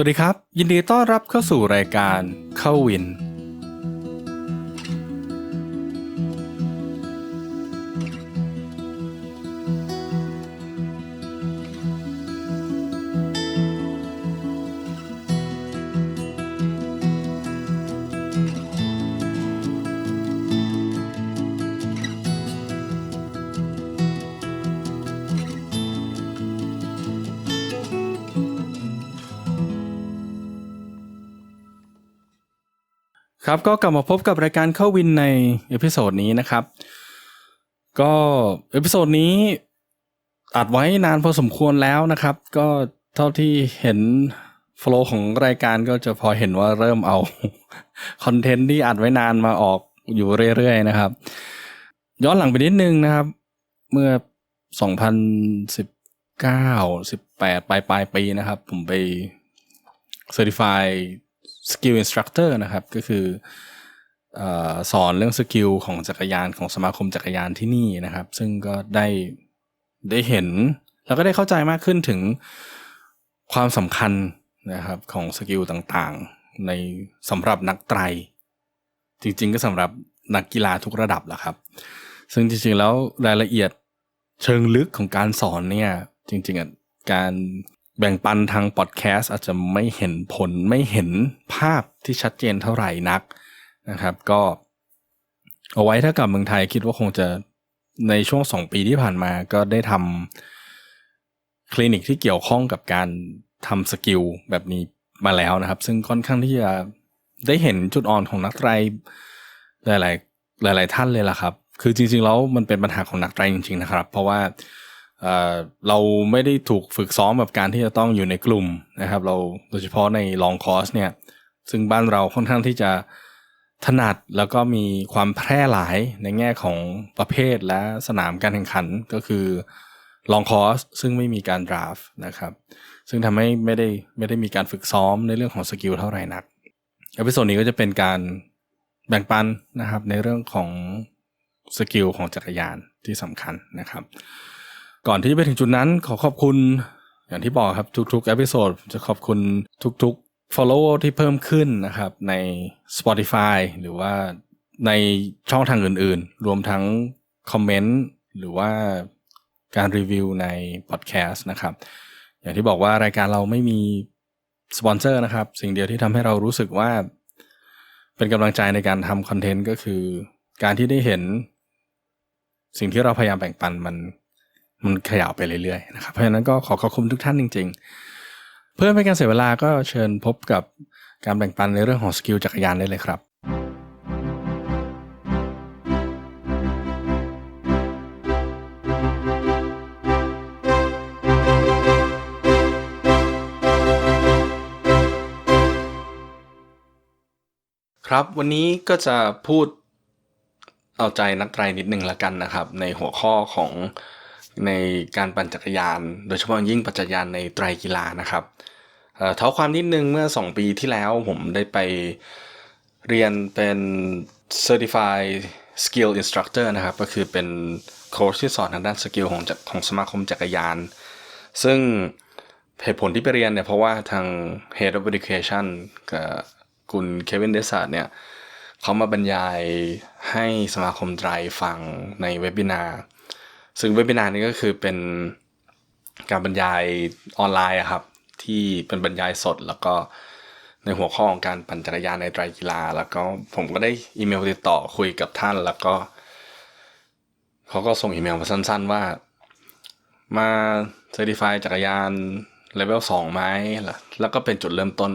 สวัสดีครับ ยินดีต้อนรับเข้าสู่รายการเข้าวิน ครับก็กลับมาพบกับรายการเข้าวินในเอพิโซดนี้นะครับ ก็เอพิโซดนี้อัดไว้นานพอสมควรแล้วนะครับ ก็เท่าที่เห็นโฟล์ของรายการก็จะพอเห็นว่าเริ่มเอาคอนเทนต์ที่อัดไว้นานมาออกอยู่เรื่อยๆนะครับ ย้อนหลังไปนิดนึงนะครับ เมื่อ 2019 18ปลายปลายปีนะครับ ผมไปเซอร์ติฟาย Certify Skill Instructor นะครับ ก็คือออสอนเรื่องสกิลของจักรยานของสมาคมจักรยานที่นี่นะครับ ซึ่งก็ได้ได้เห็น แล้วก็ได้เข้าใจมากขึ้นถึงความสำคัญนะครับของสกิลต่างๆ ในสำหรับนักไตร จริงๆ ก็สำหรับนักกีฬาทุกระดับแหละครับ ซึ่งจริงๆแล้วรายละเอียดเชิงลึกของการสอนเนี่ยจริงๆอะการ แบ่งปันทางพอดแคสต์อาจจะไม่เห็นผลไม่เห็นภาพที่ชัดเจนเท่าไหร่นักนะครับ ก็เอาไว้ถ้ากลับเมืองไทยคิดว่าคงจะในช่วงสองปีที่ผ่านมาก็ได้ทำคลินิกที่เกี่ยวข้องกับการทำสกิลแบบนี้มาแล้วนะครับ ซึ่งค่อนข้างที่จะได้เห็นจุดอ่อนของนักไตรหลาย ๆ หลาย ๆ ท่านเลยล่ะครับ คือจริง ๆ แล้วมันเป็นปัญหาของนักไตรจริง ๆ นะครับ เพราะว่า เราไม่ได้ถูกฝึกซ้อมแบบการที่จะต้องอยู่ในกลุ่มนะครับ เราโดยเฉพาะในลองคอร์สเนี่ยซึ่งบ้านเราค่อนข้างที่จะถนัดแล้วก็มีความแพร่หลายในแง่ของประเภทและสนามการแข่งขันก็คือลองคอร์สซึ่งไม่มีการดราฟนะครับ ซึ่งทำให้ไม่ได้ไม่ได้มีการฝึกซ้อมในเรื่องของสกิลเท่าไหร่นักเอพิโซดนี้ก็จะเป็นการแบ่งปันนะครับในเรื่องของสกิลของจักรยานที่สำคัญนะครับ ก่อนที่จะไปถึงจุดนั้นขอขอบคุณ อย่างที่บอกครับทุกๆเอพิโซดจะขอบคุณทุกๆ follow ที่เพิ่มขึ้นนะครับใน Spotify หรือว่าในช่องทางอื่นๆ รวมทั้งคอมเมนต์หรือว่าการรีวิวในพอดแคสต์นะครับ อย่างที่บอกว่ารายการเราไม่มีสปอนเซอร์นะครับ สิ่งเดียวที่ทำให้เรารู้สึกว่า เป็นกำลังใจในการทำคอนเทนต์ก็คือ การที่ได้เห็น สิ่งที่เราพยายามแบ่งปันมัน มันขยับไปเรื่อยๆนะครับ เพราะฉะนั้นก็ขอขอบคุณทุกท่านจริง ๆ เพื่อไม่การเสียเวลาก็เชิญพบกับการแบ่งปันในเรื่องของสกิลจักรยานได้เลยครับครับวันนี้ก็จะพูดเอาใจนักไตรนิดหนึ่งละกันนะครับ ในหัวข้อของ ในการปั่นจักรยาน โดยเฉพาะยิ่งปั่นจักรยานในไตรกีฬานะครับเอ่อเท้าความนิดนึงเมื่อ 2 ปีที่แล้วผมได้ไปเรียนเป็น Certified Skill Instructor นะครับ ก็คือเป็นโค้ชที่สอนทางด้านสกิลของของสมาคมจักรยาน ซึ่งเหตุผลที่ไปเรียนเนี่ยเพราะว่าทาง Head of Education กับคุณเควินเดซาร์เนี่ยเขามาบรรยายให้สมาคมไตรฟังในเว็บ i นาร์ ซึ่งเว็บ i นาร์นี้ก็คือเป็นการบรรยายออนไลน์ครับ ที่เป็นบรรยายสดแล้วก็ในหัวข้อของการปั่นจักรยานในไตรกีฬา แล้วก็ผมก็ได้อีเมลติดต่อคุยกับท่าน แล้วก็เขาก็ส่งอีเมลมาสั้น ๆ ว่า มาเซอร์ติฟายจักรยานเลเวลสองไหมล้วแล้วก็เป็นจุดเริ่มต้น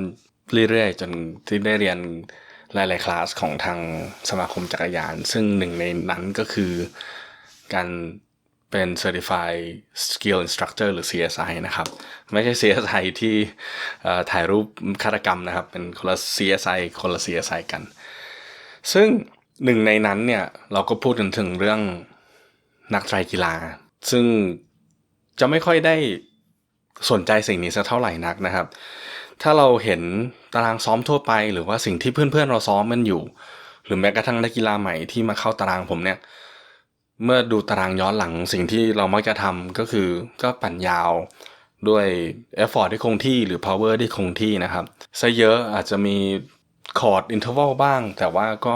เรื่อยๆ จนที่ได้เรียนหลายๆคลาสของทางสมาคมจักรยาน ซึ่งหนึ่งในนั้นก็คือการ เป็น Certified Skill Instructor หรือ CSI นะครับ ไม่ใช่ CSI ที่ถ่ายรูปฆาตกรรมนะครับ เป็นคนละ CSI คนละ CSI กัน ซึ่งหนึ่งในนั้นเนี่ยเราก็พูดกันถึงเรื่องนักไตรกีฬา ซึ่งจะไม่ค่อยได้สนใจสิ่งนี้สักเท่าไหร่นักนะครับ ถ้าเราเห็นตารางซ้อมทั่วไป หรือว่าสิ่งที่เพื่อนๆเราซ้อมกันอยู่ หรือแม้กระทั่งนักกีฬาใหม่ที่มาเข้าตารางผมเนี่ย เมื่อดูตารางย้อนหลังสิ่งที่เรามักจะทำก็คือก็ปั่นยาวด้วย effort ที่คงที่หรือ power ที่คงที่นะครับซะเยอะอาจจะมีคอร์ด interval บ้าง แต่ว่าก็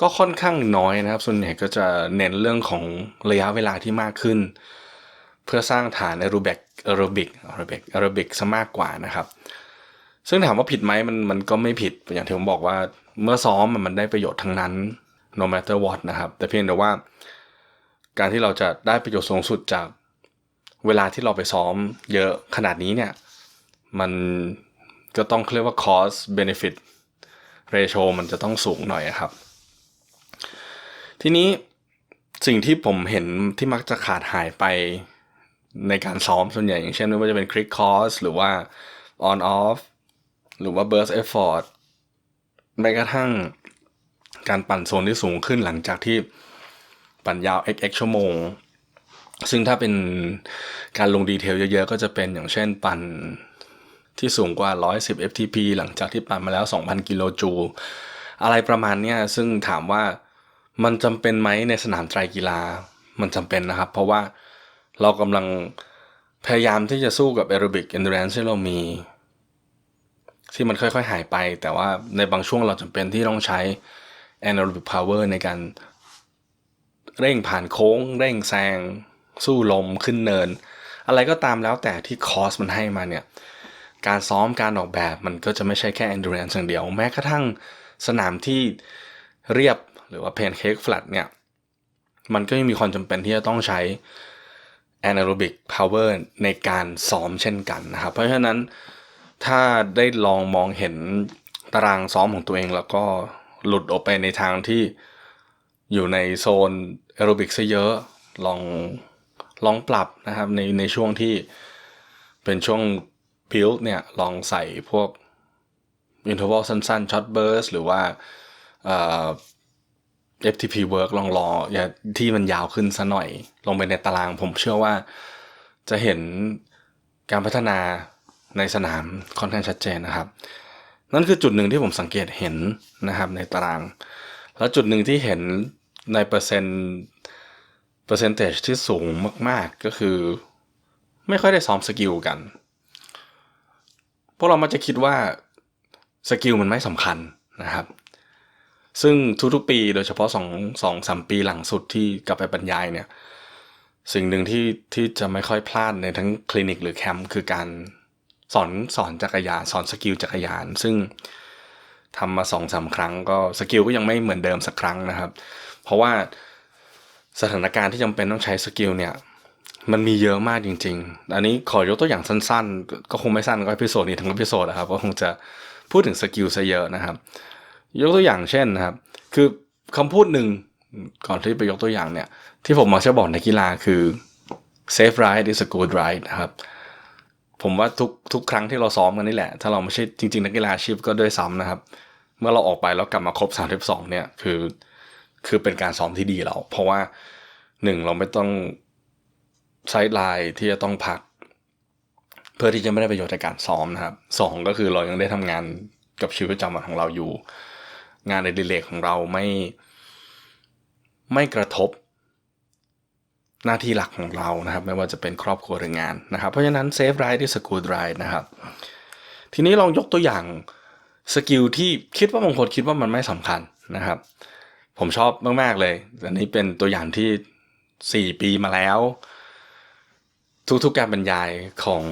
ก็ค่อนข้างน้อยนะครับ ส่วนใหญ่ก็จะเน้นเรื่องของระยะเวลาที่มากขึ้น เพื่อสร้างฐานแอโรบิกแอโรบิกแอโรบิกแอโรบิกซะมากกว่านะครับ ซึ่งถามว่าผิดไหมมันมันก็ไม่ผิดอย่างที่ผมบอกว่าเมื่อซ้อมมันได้ประโยชน์ทั้งนั้น no matter what นะครับ แต่เพียงแต่ว่า การที่เราจะได้ประโยชน์สูงสุดจากเวลาที่เราไปซ้อมเยอะขนาดนี้เนี่ย มันก็ต้องเรียกว่า cost benefit ratio มันจะต้องสูงหน่อยครับ ทีนี้สิ่งที่ผมเห็นที่มักจะขาดหายไปในการซ้อมส่วนใหญ่อย่างเช่นไม่ว่าจะเป็น click cost หรือว่า on off หรือว่า burst effort แม้กระทั่ง การปั่นโซนที่สูงขึ้นหลังจากที่ปั่นยาว xx ชั่วโมง ซึ่งถ้าเป็นการลงดีเทลเยอะๆ ก็จะเป็นอย่างเช่นปั่นที่สูงกว่า 110 ftp หลังจากที่ปั่นมาแล้ว 2,000 กิโลจูลอะไรประมาณเนี้ยซึ่งถามว่ามันจำเป็นไหมในสนามไตรกีฬามันจำเป็นนะครับ เพราะว่าเรากำลังพยายามที่จะสู้กับ aerobic endurance ที่เรามี ที่มันค่อยๆ หายไป แต่ว่าในบางช่วงเราจำเป็นที่ต้องใช้ anaerobic power ในการเร่งผ่านโค้ง เร่งแซง สู้ลมขึ้นเนิน อะไรก็ตามแล้วแต่ที่คอสมันให้มาเนี่ย การซ้อมการออกแบบมันก็จะไม่ใช่แค่ endurance อย่างเดียว แม้กระทั่งสนามที่เรียบหรือว่า pancake flat เนี่ย มันก็ยังมีความจำเป็นที่จะต้องใช้ anaerobic power ในการซ้อมเช่นกันนะครับ เพราะฉะนั้นถ้าได้ลองมองเห็นตารางซ้อมของตัวเองแล้วก็ หลุดออกไปในทางที่อยู่ในโซนแอโรบิกซะเยอะลองลองปรับนะครับในในช่วงที่เป็นช่วงพิลเนี่ยลองใส่พวกอินเทอร์วัลสั้นๆช็อตเบิร์สหรือว่า FTP work ลองรออย่าที่มันยาวขึ้นซะหน่อย ลงไปในตารางผมเชื่อว่าจะเห็นการพัฒนาในสนามค่อนข้างชัดเจนนะครับ นั่นคือจุดหนึ่งที่ผมสังเกตเห็นนะครับในตาราง แล้วจุดหนึ่งที่เห็นในเปอร์เซ็นต์เปอร์เซนเทจที่สูงมาก ๆ ก็คือ ไม่ค่อยได้ซ้อมสกิลกัน พวกเรามักจะคิดว่าสกิลมันไม่สำคัญนะครับ ซึ่งทุกๆปีโดยเฉพาะสองสองสามปีหลังสุดที่กลับไปบรรยายเนี่ย สิ่งหนึ่งที่ที่จะไม่ค่อยพลาดในทั้งคลินิกหรือแคมป์คือการ สอนสอนจักรยานสอนสกิลจักรยาน ซึ่งทำมาสองสาครั้งก็สกิลก็ยังไม่เหมือนเดิมสักครั้งนะครับ เพราะว่าสถานการณ์ที่จำเป็นต้องใช้สกิลเนี่ยมันมีเยอะมากจริง ๆ อันนี้ขอยกตัวอย่างสั้นๆ ก็คงไม่สั้นก็พิโซดนี้ทั้งพิโซดนะครับ ก็คงจะพูดถึงสกิลซะเยอะนะครับ ยกตัวอย่างเช่นนะครับ คือคำพูดหนึ่งก่อนที่ไปยกตัวอย่างเนี่ย ที่ผมมักจะบอกในกีฬาคือ safe ride is a good ride นะครับ ผมว่าทุกทุกครั้งที่เราซ้อมกันนี่แหละ ถ้าเราไม่ใช่จริงๆนักกีฬาอาชีพก็ด้วยซ้ำนะครับ เมื่อเราออกไปแล้วกลับมาครบ32เนี่ยคือคือเป็นการซ้อมที่ดีเรา เพราะว่าหนึ่งเราไม่ต้องใช้ไลน์ที่จะต้องพัก เพื่อที่จะไม่ได้ประโยชน์ในการซ้อมนะครับสองก็คือเรายังได้ทำงานกับชีวิตประจำวันของเราอยู่ งานในดิเลกของเราไม่ไม่กระทบ หน้าที่หลักของเรานะครับ ไม่ว่าจะเป็นครอบครัวหรืองานนะครับ เพราะฉะนั้นเซฟไรด์ที่สกูดไรด์นะครับ ทีนี้ลองยกตัวอย่างสกิลที่คิดว่าบางคนคิดว่ามันไม่สำคัญนะครับ ผมชอบมาก ๆ เลยอันนี้เป็นตัวอย่างที่ 4 ปีมาแล้ว ทุก ๆ การบรรยายของ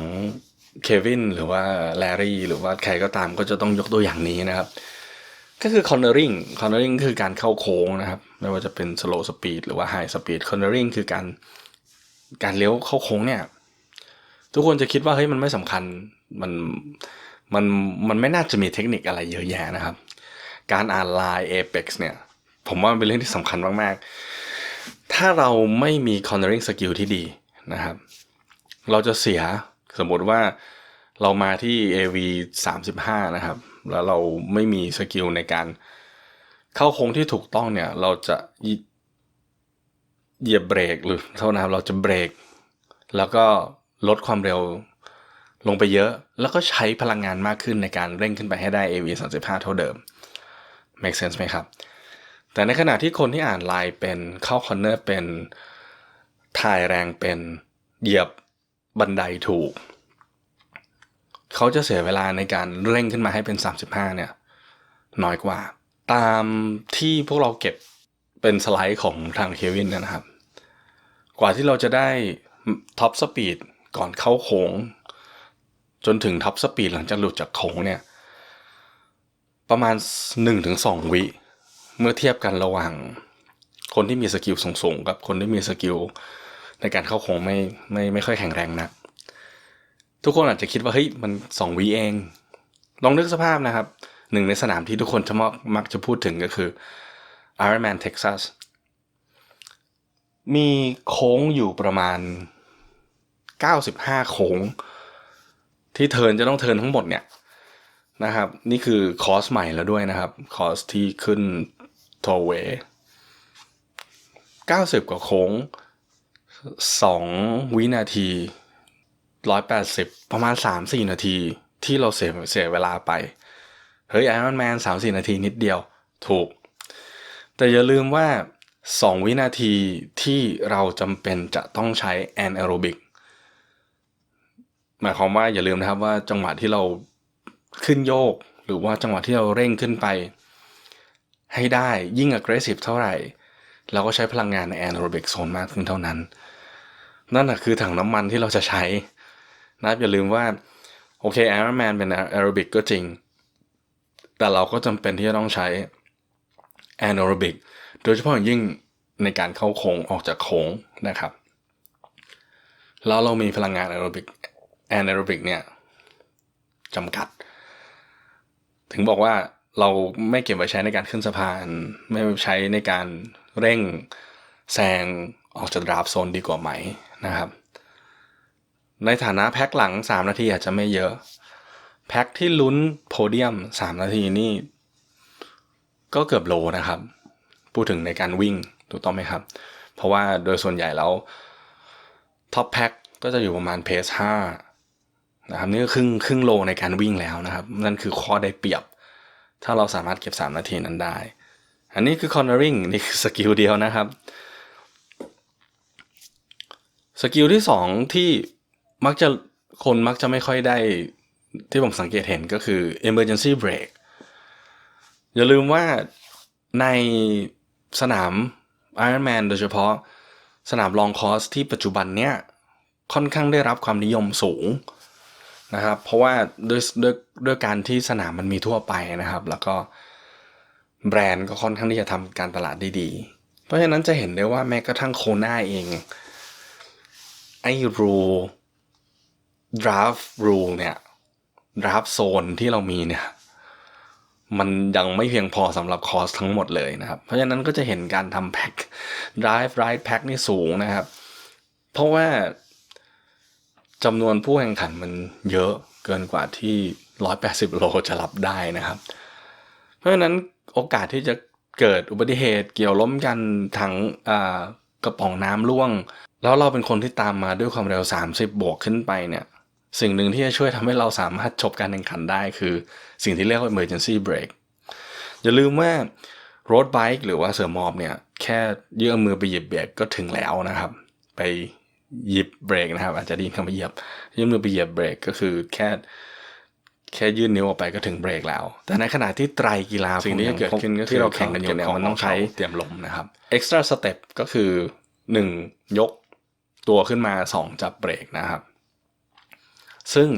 เควินหรือว่าแลรี่หรือว่าใครก็ตามก็จะต้องยกตัวอย่างนี้นะครับ ก็คือ cornering cornering คือการเข้าโค้งนะครับ ไม่ว่าจะเป็น slow speed หรือว่า high speed cornering คือการการเลี้ยวเข้าโค้งเนี่ย ทุกคนจะคิดว่าเฮ้ยมันไม่สำคัญมันมันมันไม่น่าจะมีเทคนิคอะไรเยอะแยะนะครับ การอ่านลาย apex เนี่ย ผมว่าเป็นเรื่องที่สำคัญมาก ๆ ถ้าเราไม่มี cornering skill ที่ดีนะครับ เราจะเสียสมมติว่าเรามาที่ AV 35 นะครับ แล้วเราไม่มีสกิลในการเข้าโค้งที่ถูกต้องเนี่ย เราจะเหยียบเบรกหรือเท่านะครับเราจะเบรก แล้วก็ลดความเร็วลงไปเยอะ แล้วก็ใช้พลังงานมากขึ้นในการเร่งขึ้นไปให้ได้ AV 35 เท่าเดิม make sense ไหมครับ แต่ในขณะที่คนที่อ่านไลน์เป็นเข้าคอนเนอร์เป็นถ่ายแรงเป็นเหยียบบันไดถูก เขาจะเสียเวลาในการเร่งขึ้นมาให้เป็น 35 เนี่ย น้อยกว่า ตามที่พวกเราเก็บเป็นสไลด์ของทางเควินนะครับ กว่าที่เราจะได้ท็อปสปีดก่อนเข้าโค้ง จนถึงท็อปสปีดหลังจากหลุดจากโค้งเนี่ย ประมาณ 1-2 วิเมื่อเทียบกันระหว่างคนที่มีสกิลสูงๆกับคนที่มีสกิลในการเข้าโค้งไม่ไม่ไม่ค่อยแข็งแรงนะ ทุกคนอาจจะคิดว่าเฮ้ยมันสองวิเอง ลองนึกสภาพนะครับ หนึ่งในสนามที่ทุกคนจะมักมักจะพูดถึงก็คือ Ironman Texas มีโค้งอยู่ประมาณ 95 โค้ง ที่เทินจะต้องเทินทั้งหมดเนี่ยนะครับ นี่คือคอร์สใหม่แล้วด้วยนะครับ คอร์สที่ขึ้นโทเว90 กว่าโค้ง 2 วินาที 180 ประมาณ 3-4 นาทีที่เราเสียเสียเวลาไป เฮ้ยไอรอนแมน3-4นาทีนิดเดียว ถูก แต่อย่าลืมว่า 2 วินาทีที่เราจำเป็นจะต้องใช้แอนแอโรบิกหมายความว่าอย่าลืมนะครับว่าจังหวะที่เราขึ้นโยก หรือว่าจังหวะที่เราเร่งขึ้นไป ให้ได้ยิ่ง aggressive เท่าไหร่ เราก็ใช้พลังงานในแอนแอโรบิกโซนมากขึ้นเท่านั้น นั่นแหะคือถังน้ำมันที่เราจะใช้ นะอย่าลืมว่า โอเค Iron Man เป็นแอโรบิกก็จริง แต่เราก็จำเป็นที่จะต้องใช้แอนแอโรบิกโดยเฉพาะอย่างยิ่งในการเข้าโค้งออกจากโค้งนะครับ แล้วเรามีพลังงานแอโรบิกแอนแอโรบิกเนี่ยจำกัด ถึงบอกว่าเราไม่เก็บไว้ใช้ในการขึ้นสะพาน ไม่ใช้ในการเร่งแซงออกจากดราฟโซนดีกว่าไหมนะครับ ในฐานะแพ็คหลัง 3 นาทีอาจจะไม่เยอะ แพ็คที่ลุ้นโพเดียม 3 นาทีนี่ ก็เกือบโลนะครับ พูดถึงในการวิ่งถูกต้องไหมครับ เพราะว่าโดยส่วนใหญ่แล้วท็อปแพ็คก็จะอยู่ประมาณเพส5นะครับนี่ก็ครึ่งครึ่งโลในการวิ่งแล้วนะครับ นั่นคือข้อได้เปรียบ ถ้าเราสามารถเก็บ 3 นาทีนั้นได้ อันนี้คือ cornering นี่คือสกิลเดียวนะครับสกิลที่สองที่ มักจะคนมักจะไม่ค่อยได้ที่ผมสังเกตเห็นก็คือ emergency brake อย่าลืมว่าในสนาม Ironman โดยเฉพาะสนามลองคอร์สที่ปัจจุบันเนี้ยค่อนข้างได้รับความนิยมสูงนะครับ เพราะว่าด้วยด้วยด้วยการที่สนามมันมีทั่วไปนะครับ แล้วก็แบรนด์ก็ค่อนข้างที่จะทำการตลาดได้ดี เพราะฉะนั้นจะเห็นได้ว่าแม้กระทั่งโคน่าเองไอรู ดราฟรูเนี่ยดราฟโซนที่เรามีเนี่ย มันยังไม่เพียงพอสำหรับคอร์สทั้งหมดเลยนะครับ เพราะฉะนั้นก็จะเห็นการทำแพ็ค drive ride pack นี่สูงนะครับ เพราะว่าจำนวนผู้แข่งขันมันเยอะเกินกว่าที่ 180 โลจะรับได้นะครับ เพราะฉะนั้นโอกาสที่จะเกิดอุบัติเหตุเกี่ยวล้มกันถังกระป๋องน้ำร่วง แล้วเราเป็นคนที่ตามมาด้วยความเร็ว 30 บวกขึ้นไปเนี่ย สิ่งหนึ่งที่จะช่วยทำให้เราสามารถจบการแข่งขันได้คือสิ่งที่เรียกว่า emergency brake อย่าลืมว่า road bike หรือว่าเสือมอบเนี่ย แค่ยื่นมือไปหยิบเบรกก็ถึงแล้วนะครับ ไปหยิบเบรกนะครับ อาจจะไดีคำว่าเหยียบยื่นมือไปเหยียบเบรกก็คือแค่แค่ยื่นนิ้วออกไปก็ถึงเบรกแล้ว แต่ในขณะที่ไตรกีฬาสิ่งที่จะเกิดขึ้นก็คือที่เราแข่งกันอยู่เนี่ยมันต้องใช้เตรียมลมนะครับ extra step ก็คือ 1 ยกตัวขึ้นมา 2 จับเบรกนะครับ ซึ่ง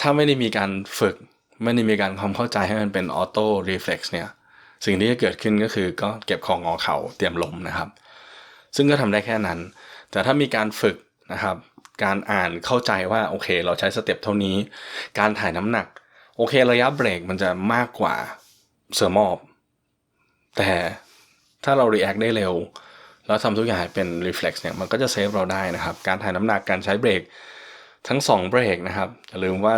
ถ้าไม่ได้มีการฝึก ไม่ได้มีการความเข้าใจให้มันเป็นออโต้รีเฟล็กซ์เนี่ยสิ่งที่จะเกิดขึ้นก็คือก็เก็บของงอเข่าเตรียมลมนะครับ ซึ่งก็ทำได้แค่นั้น แต่ถ้ามีการฝึกนะครับการอ่านเข้าใจว่าโอเค เราใช้สเต็ปเท่านี้ การถ่ายน้ำหนัก โอเคระยะเบรกมันจะมากกว่าเสือมอบ แต่ถ้าเรา react ได้เร็ว แล้วทำทุกอย่างเป็น reflex เนี่ยมันก็จะเซฟเราได้นะครับ การถ่ายน้ำหนักการใช้เบรก ทั้งสองเบรกนะครับอย่าลืมว่า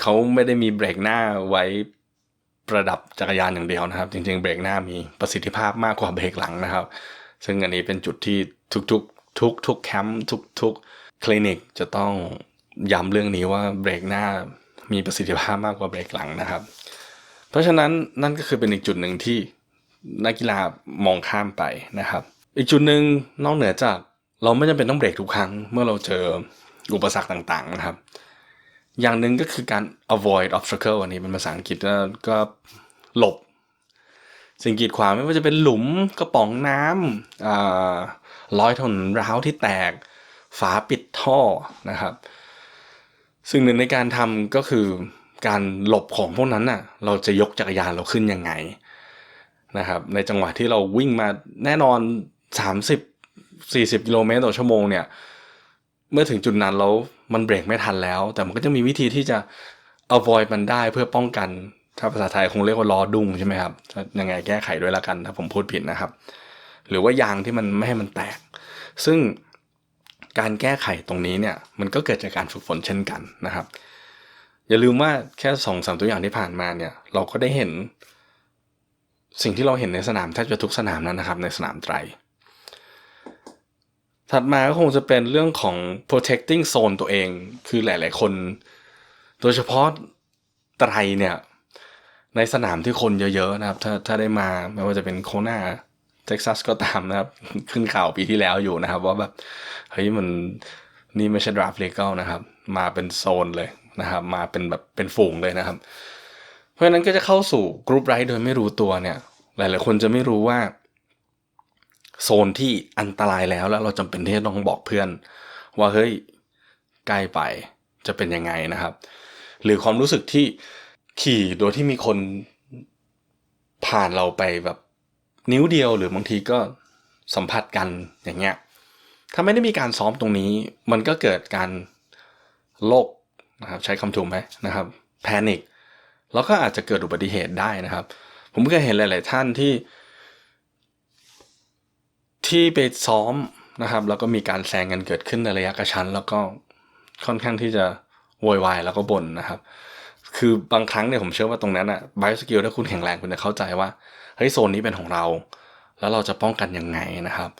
เขาไม่ได้มีเบรกหน้าไว้ประดับจักรยานอย่างเดียวนะครับ จริง ๆ เบรกหน้ามีประสิทธิภาพมากกว่าเบรกหลังนะครับ ซึ่งอันนี้เป็นจุดที่ทุกๆ ทุกทุกแคมป์ทุกทุกคลินิกจะต้องย้ำเรื่องนี้ว่าเบรกหน้ามีประสิทธิภาพมากกว่าเบรกหลังนะครับ เพราะฉะนั้นนั่นก็คือเป็นอีกจุดหนึ่งที่นักกีฬามองข้ามไปนะครับ อีกจุดหนึ่งนอกเหนือจากเราไม่จำเป็นต้องเบรกทุกครั้ง เมื่อเราเจอ อุปสรรคต่างๆนะครับ อย่างหนึ่งก็คือการ avoid obstacle อันนี้เป็นภาษาอังกฤษก็หลบ สิ่งกีดขวางไม่ว่าจะเป็นหลุมกระป๋องน้ำรอยถนนร้าวที่แตก ฝาปิดท่อนะครับซึ่งหนึ่งในการทำก็คือการหลบของพวกนั้นน่ะ เราจะยกจักรยานเราขึ้นยังไงนะครับ ในจังหวะที่เราวิ่งมาแน่นอน 30 40 กิโลเมตรต่อชั่วโมงเนี่ย เมื่อถึงจุดนั้นแล้วมันเบรกไม่ทันแล้ว แต่มันก็จะมีวิธีที่จะ avoid มันได้เพื่อป้องกัน ถ้าภาษาไทยคงเรียกว่าล้อดุ้งใช่ไหมครับยังไงแก้ไขด้วยละกัน ถ้าผมพูดผิดนะครับ หรือว่ายางที่มันไม่ให้มันแตก ซึ่งการแก้ไขตรงนี้เนี่ยมันก็เกิดจากการฝึกฝนเช่นกันนะครับ อย่าลืมว่าแค่สองสามตัวอย่างที่ผ่านมาเนี่ยเราก็ได้เห็น สิ่งที่เราเห็นในสนามแทบจะทุกสนามนั้นนะครับ ในสนามไตร ถัดมาก็คงจะเป็นเรื่องของ protecting zone ตัวเอง คือหลาย ๆ คน โดยเฉพาะไตรเนี่ยในสนามที่คนเยอะ ๆ นะครับ ถ้าถ้าได้มาไม่ว่าจะเป็นโคนาเท็กซัสก็ตามนะครับ ขึ้นข่าวปีที่แล้วอยู่นะครับ ว่าแบบเฮ้ยมันนี่ไม่ใช่ดราฟเลเกลนะครับ มาเป็นโซนเลยนะครับ มาเป็นแบบเป็นฝูงเลยนะครับ เพราะฉะนั้นก็จะเข้าสู่กรุ๊ปไรท์โดยไม่รู้ตัวเนี่ย หลาย ๆ คนจะไม่รู้ว่า โซนที่อันตรายแล้วแล้วเราจำเป็นที่จะต้องบอกเพื่อน ว่าเฮ้ยใกล้ไปจะเป็นยังไงนะครับ หรือความรู้สึกที่ขี่โดยที่มีคนผ่านเราไปแบบนิ้วเดียวหรือบางทีก็สัมผัสกันอย่างเงี้ยถ้าไม่ได้มีการซ้อมตรงนี้ มันก็เกิดการโลกนะครับใช้คำถูกไหมนะครับแพนิคแล้วก็อาจจะเกิดอุบัติเหตุได้นะครับ ผมก็เห็นหลาย ๆ ท่านที่ ที่ไปซ้อมนะครับ แล้วก็มีการแซงกันเกิดขึ้นในระยะกระชั้น แล้วก็ค่อนข้างที่จะโวยวายแล้วก็บ่นนะครับ คือบางครั้งเนี่ยผมเชื่อว่าตรงนั้นอะไบสกิลถ้าคุณแข็งแรงคุณจะเข้าใจว่าเฮ้ยโซนนี้เป็นของเรา แล้วเราจะป้องกันยังไงนะครับ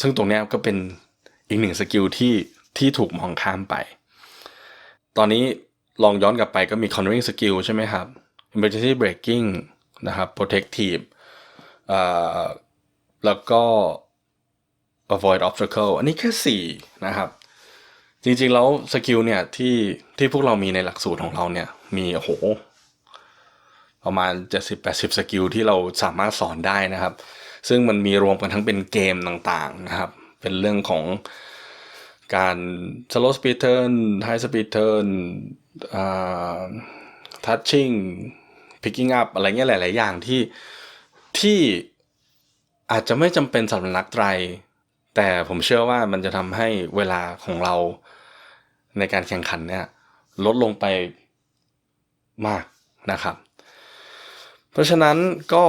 ซึ่งตรงนี้ก็เป็นอีกหนึ่งสกิลที่ที่ถูกมองข้ามไป ตอนนี้ลองย้อนกลับไปก็มี cornering skill ใช่ไหมครับ emergency braking นะครับ protective แล้วก็ avoid obstacle อันนี้แค่สี่นะครับ จริงๆ แล้วสกิลเนี่ยที่ที่พวกเรามีในหลักสูตรของเราเนี่ย มีโอ้โห ประมาณ 70-80 สกิลที่เราสามารถสอนได้นะครับ ซึ่งมันมีรวมกันทั้งเป็นเกมต่างๆนะครับ เป็นเรื่องของการ slow speed turn high speed turn touching picking up อะไรเงี้ยหลาย ๆ อย่างที่ที่ อาจจะไม่จำเป็นสำหรับนักไตร แต่ผมเชื่อว่ามันจะทำให้เวลาของเราในการแข่งขันเนี่ยลดลงไปมากนะครับ เพราะฉะนั้นก็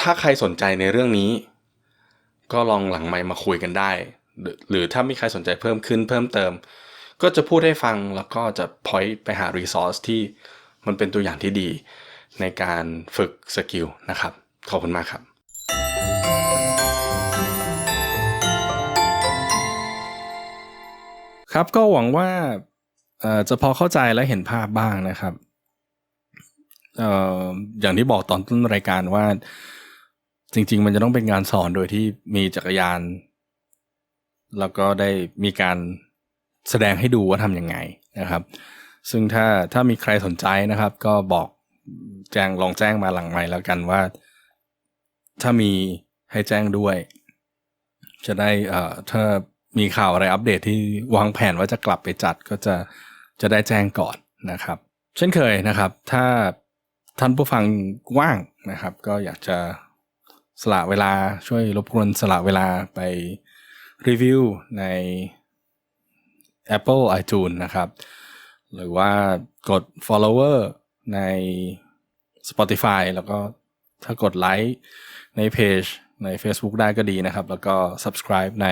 ถ้าใครสนใจในเรื่องนี้ ก็ลองหลังไมค์มาคุยกันได้ หรือถ้ามีใครสนใจเพิ่มขึ้นเพิ่มเติม ก็จะพูดให้ฟังแล้วก็จะพอยต์ไปหารีซอสที่มันเป็นตัวอย่างที่ดีในการฝึกสกิลนะครับ ขอบคุณมากครับ ครับก็หวังว่าจะพอเข้าใจและเห็นภาพบ้างนะครับเอ่ออย่างที่บอกตอนต้นรายการว่า จริง ๆ มันจะต้องเป็นการสอนโดยที่มีจักรยาน แล้วก็ได้มีการแสดงให้ดูว่าทำยังไงนะครับ ซึ่งถ้าถ้ามีใครสนใจนะครับ ก็บอกแจ้งลองแจ้งมาหลังใหม่แล้วกันว่า ถ้ามีให้แจ้งด้วย จะได้เอ่อถ้า มีข่าวอะไรอัปเดตที่วางแผนว่าจะกลับไปจัดก็จะจะได้แจ้งก่อนนะครับ เช่นเคยนะครับ ถ้าท่านผู้ฟังว่างนะครับ ก็อยากจะสละเวลาช่วยรบกวนสละเวลาไปรีวิวใน Apple iTunes นะครับ หรือว่ากด follower ใน Spotify แล้วก็ถ้ากดไลค์ในเพจใน Facebook ได้ก็ดีนะครับ แล้วก็ subscribe ใน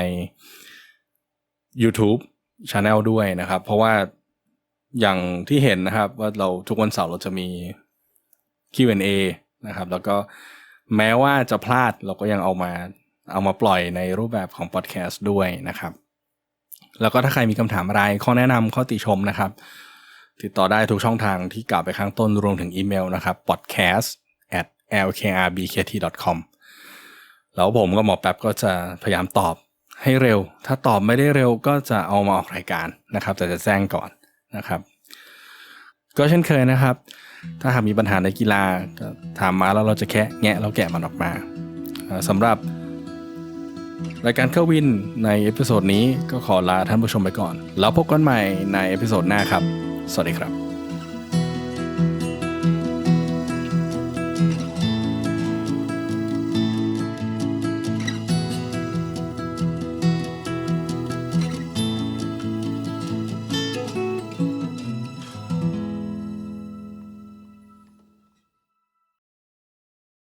YouTube Channel ด้วยนะครับ เพราะว่าอย่างที่เห็นนะครับว่าเราทุกวันเสาร์เราจะมี Q&A นะครับ แล้วก็แม้ว่าจะพลาดเราก็ยังเอามาเอามาปล่อยในรูปแบบของพอดแคสต์ด้วยนะครับ แล้วก็ถ้าใครมีคำถามอะไรข้อแนะนำข้อติชมนะครับ ติดต่อได้ทุกช่องทางที่กล่าวไปข้างต้นรวมถึงอีเมลนะครับ podcast at lkrbkt com แล้วผมกับหมอแป๊บก็จะพยายามตอบ ให้เร็ว ถ้าตอบไม่ได้เร็วก็จะเอามาออกรายการนะครับ แต่จะแจ้งก่อนนะครับ ก็เช่นเคยนะครับ ถ้าหากมีปัญหาในกีฬาถามมาแล้วเราจะแคะแงะแล้วแกะมันออกมาอ่าสำหรับรายการเข้าวินในเอพิโซดนี้ก็ขอลาท่านผู้ชมไปก่อน แล้วพบกันใหม่ในเอพิโซดหน้าครับ สวัสดีครับ